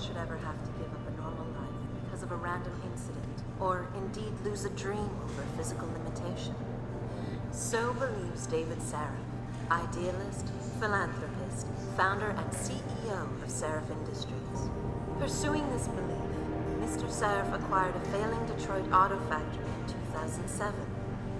should ever have to give up a normal life because of a random incident, or indeed lose a dream over physical limitation. So believes David Saraf, idealist, philanthropist, founder and CEO of Saraf Industries. Pursuing this belief, Mr. Saraf acquired a failing Detroit auto factory in 2007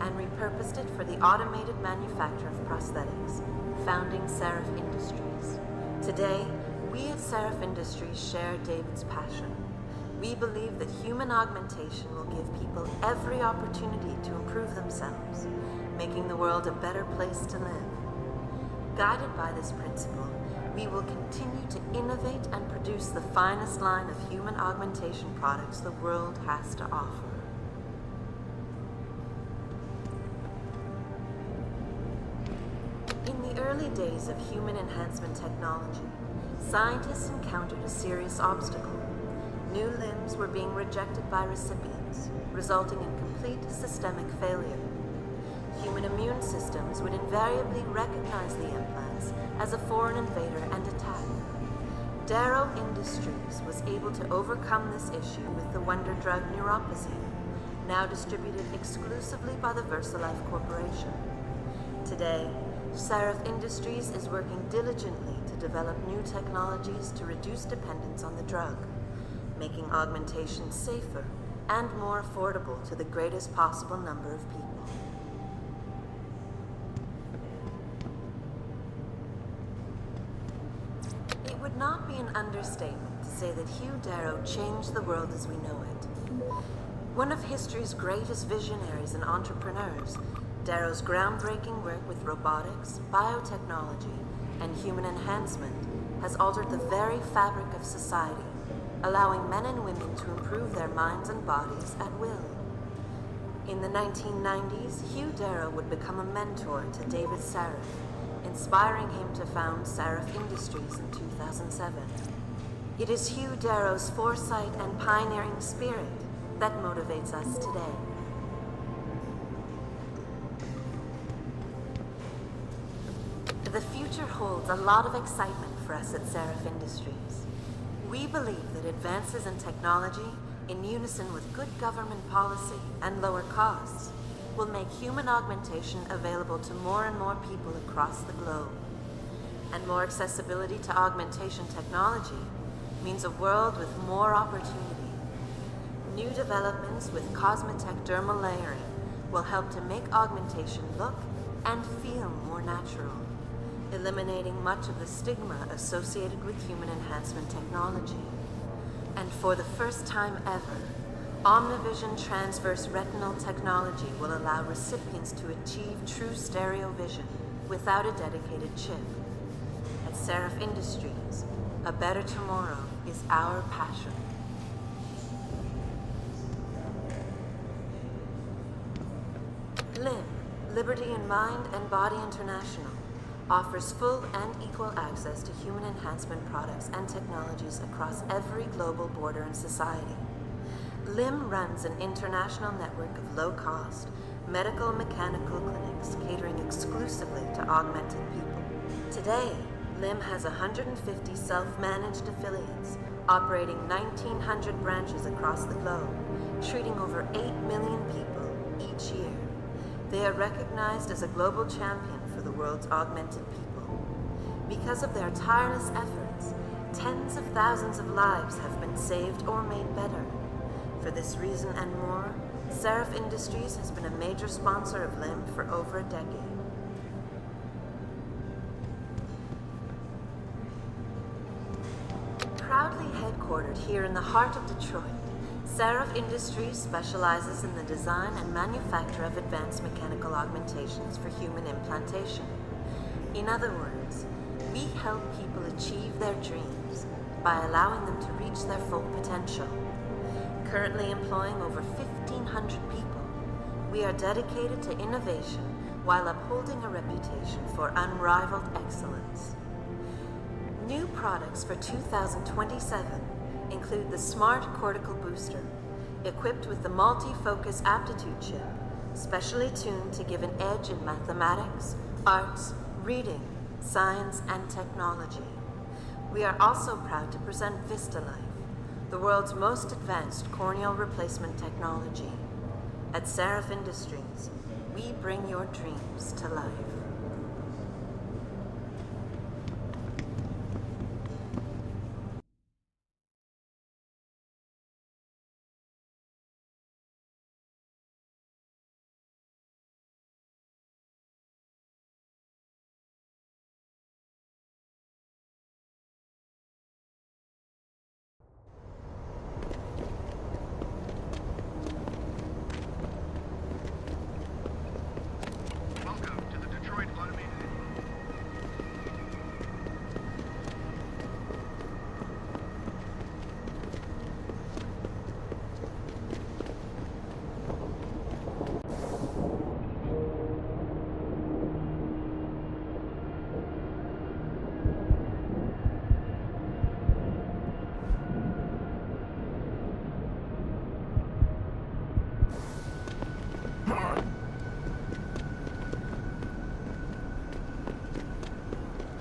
and repurposed it for the automated manufacture of prosthetics, founding Saraf Industries. Today, we at Saraf Industries share David's passion. We believe that human augmentation will give people every opportunity to improve themselves, making the world a better place to live. Guided by this principle, we will continue to innovate and produce the finest line of human augmentation products the world has to offer. In the early days of human enhancement technology, scientists encountered a serious obstacle. New limbs were being rejected by recipients, resulting in complete systemic failure. Human immune systems would invariably recognize the implants as a foreign invader and attack. Darrow Industries was able to overcome this issue with the wonder drug neuropazine, now distributed exclusively by the VersaLife Corporation. Today, Saraf Industries is working diligently to develop new technologies to reduce dependence on the drug, making augmentation safer and more affordable to the greatest possible number of people. It would not be an understatement to say that Hugh Darrow changed the world as we know it. One of history's greatest visionaries and entrepreneurs, Darrow's groundbreaking work with robotics, biotechnology, and human enhancement has altered the very fabric of society, allowing men and women to improve their minds and bodies at will. In the 1990s, Hugh Darrow would become a mentor to David Saraf, inspiring him to found Saraf Industries in 2007. It is Hugh Darrow's foresight and pioneering spirit that motivates us today. A lot of excitement for us at Saraf Industries. We believe that advances in technology, in unison with good government policy and lower costs, will make human augmentation available to more and more people across the globe. And more accessibility to augmentation technology means a world with more opportunity. New developments with Cosmetech dermal layering will help to make augmentation look and feel more natural, eliminating much of the stigma associated with human enhancement technology. And for the first time ever, Omnivision transverse retinal technology will allow recipients to achieve true stereo vision without a dedicated chip. At Saraf Industries, a better tomorrow is our passion. LIM, Liberty in Mind and Body International, offers full and equal access to human enhancement products and technologies across every global border and society. LIM runs an international network of low cost medical mechanical clinics catering exclusively to augmented people. Today, LIM has 150 self managed affiliates operating 1,900 branches across the globe, treating over 8 million people each year. They are recognized as a global champion the world's augmented people. Because of their tireless efforts, tens of thousands of lives have been saved or made better. For this reason and more, Saraf Industries has been a major sponsor of LIM for over a decade. Proudly headquartered here in the heart of Detroit, Saraf Industries specializes in the design and manufacture of advanced mechanical augmentations for human implantation. In other words, we help people achieve their dreams by allowing them to reach their full potential. Currently employing over 1,500 people, we are dedicated to innovation while upholding a reputation for unrivaled excellence. New products for 2027 include the Smart Cortical Booster, equipped with the multi-focus aptitude chip, specially tuned to give an edge in mathematics, arts, reading, science, and technology. We are also proud to present VistaLife, the world's most advanced corneal replacement technology. At Seraph Industries, we bring your dreams to life.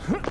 哼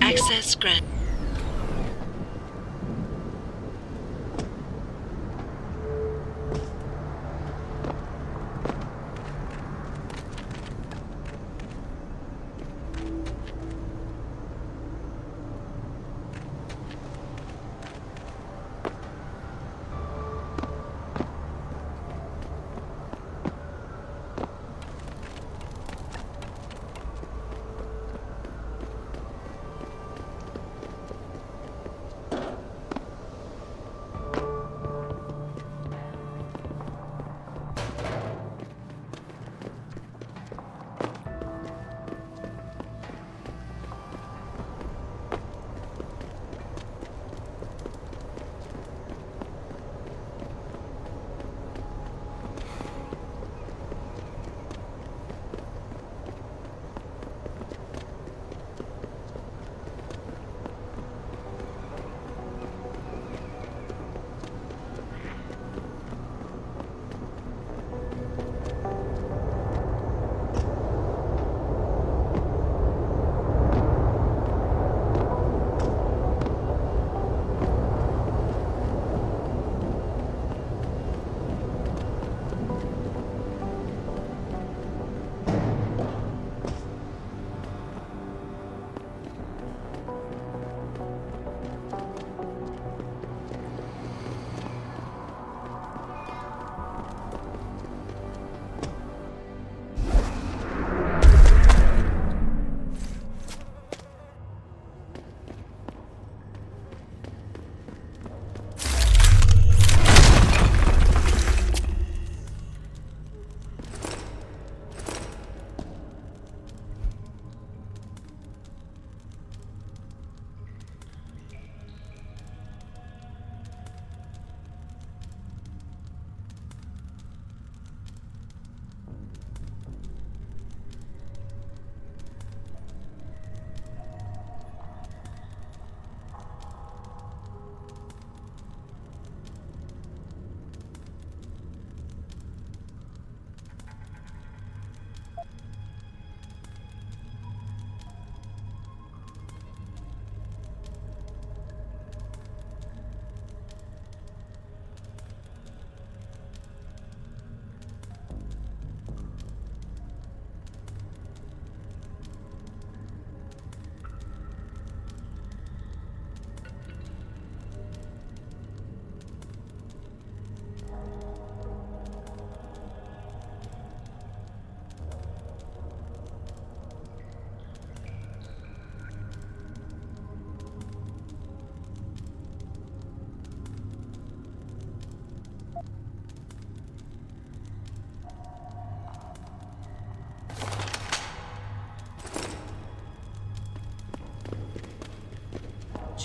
Access grant.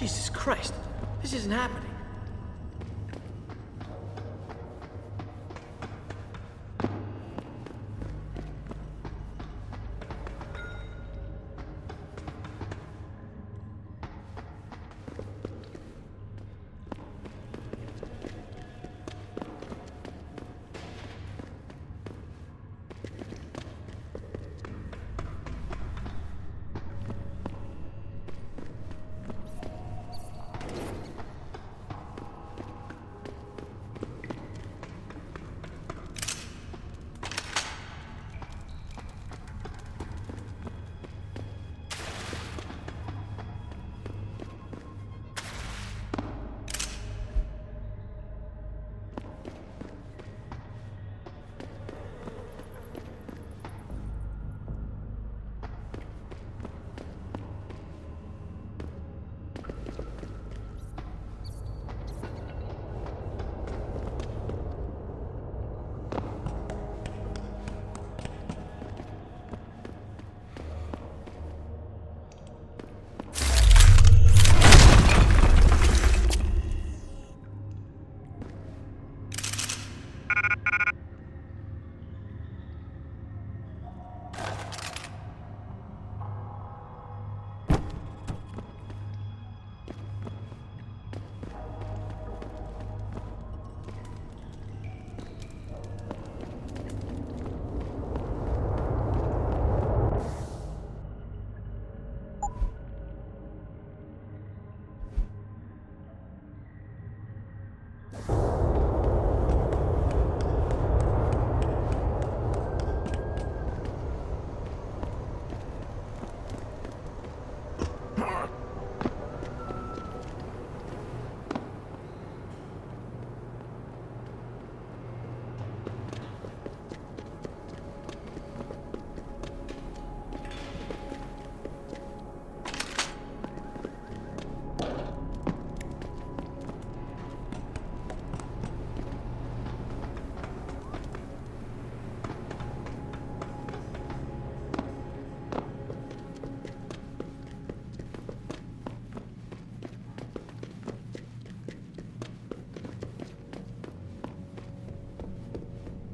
Jesus Christ, this isn't happening.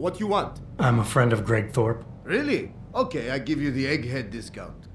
What you want? I'm a friend of Greg Thorpe. Really? Okay, I give you the egghead discount.